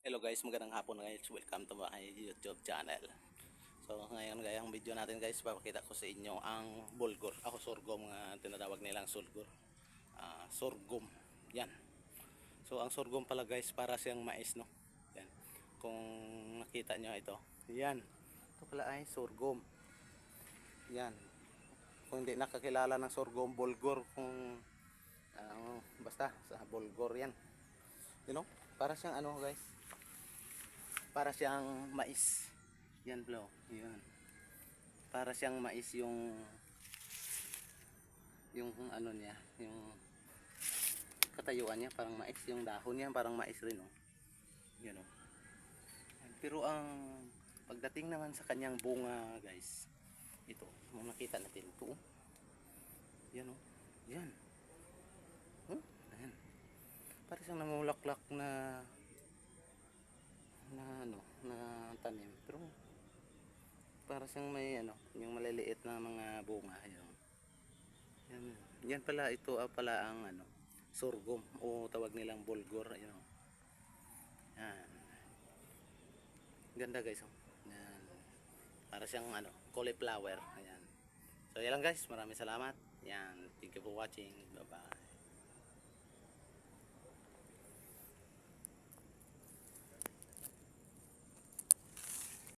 Hello guys, magandang hapon guys. Welcome to my YouTube channel. So ngayon guys, ang video natin guys, papakita ko sa inyo ang bulgur. Ako sorghum nga tinatawag nilang sorghum. Ah, sorghum. Yan. So ang sorghum pala guys, para siyang mais no. Yan. Kung nakita nyo ito. Yan. Ito pala ay sorghum. Yan. Kung hindi nakakilala ng sorghum, bulgur kung ah, basta sa bulgur yan. You know? Para siyang ano guys, para siyang mais. Yan bro, yan. Para siyang mais yung yung ano niya, yung katayuan niya parang mais, yung dahon niya parang mais rin oh. Yan oh. Pero ang pagdating naman sa kanyang bunga, guys, ito, makita natin ito. oh. Yan oh. Yan. Oh, ayan. Para siyang namulaklak na na ano na tanim. Pero para siyang may ano yung maliliit na mga bunga yun. Yan, yan pala ito ah, pala ang ano sorghum o tawag nilang bulgur ayun oh. yan. Ganda guys oh. yan. Para siyang ano cauliflower ayan. So yan lang guys. Maraming salamat. Yan. Thank you for watching. Bye bye